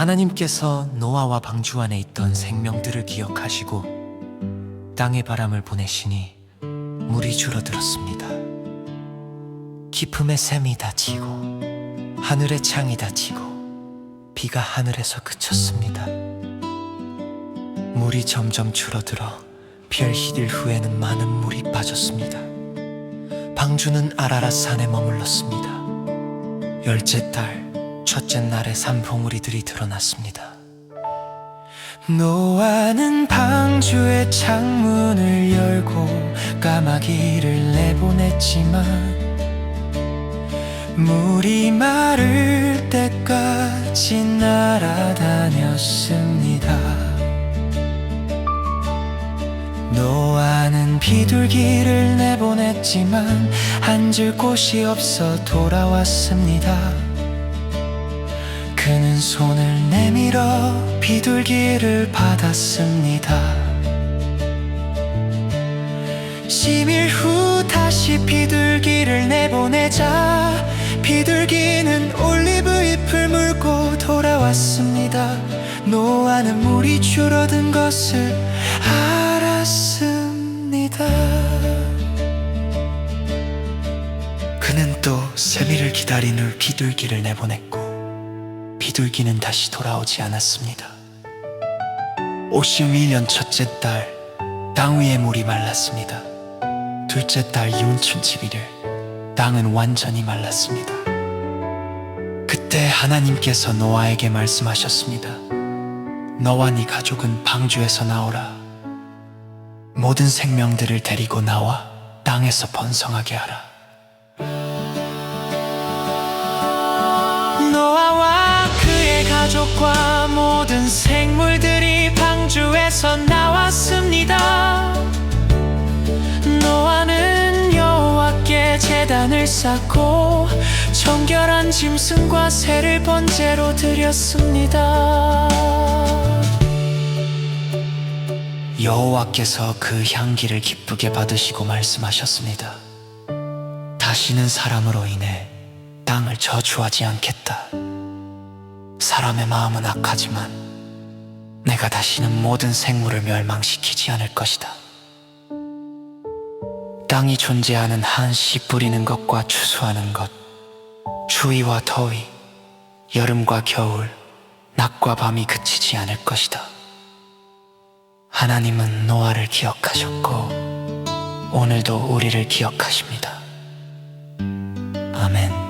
하나님께서 노아와 방주 안에 있던 생명들을 기억하시고 땅의 바람을 보내시니 물이 줄어들었습니다. 깊음의 샘이 닫히고 하늘의 창이 닫히고 비가 하늘에서 그쳤습니다. 물이 점점 줄어들어 별 희들 후에는 많은 물이 빠졌습니다. 방주는 아라라 산에 머물렀습니다. 열째 달, 첫째 날에 산봉우리들이 드러났습니다. 노아는 방주의 창문을 열고 까마귀를 내보냈지만 물이 마를 때까지 날아다녔습니다. 노아는 비둘기를 내보냈지만 앉을 곳이 없어 돌아왔습니다. 그는 손을 내밀어 비둘기를 받았습니다. 10일 후 다시 비둘기를 내보내자 비둘기는 올리브 잎을 물고 돌아왔습니다. 노아는 물이 줄어든 것을 알았습니다. 그는 또 세미를 기다린 후 비둘기를 내보냈고 비둘기는 다시 돌아오지 않았습니다. 51년 첫째 달, 땅 위에 물이 말랐습니다. 둘째 달 이운춘 11일, 땅은 완전히 말랐습니다. 그때 하나님께서 노아에게 말씀하셨습니다. 너와 네 가족은 방주에서 나오라. 모든 생명들을 데리고 나와 땅에서 번성하게 하라. 가족과 모든 생물들이 방주에서 나왔습니다. 노아는 여호와께 제단을 쌓고 정결한 짐승과 새를 번제로 드렸습니다. 여호와께서 그 향기를 기쁘게 받으시고 말씀하셨습니다. 다시는 사람으로 인해 땅을 저주하지 않겠다. 사람의 마음은 악하지만 내가 다시는 모든 생물을 멸망시키지 않을 것이다. 땅이 존재하는 한 씨 뿌리는 것과 추수하는 것, 추위와 더위, 여름과 겨울, 낮과 밤이 그치지 않을 것이다. 하나님은 노아를 기억하셨고 오늘도 우리를 기억하십니다. 아멘.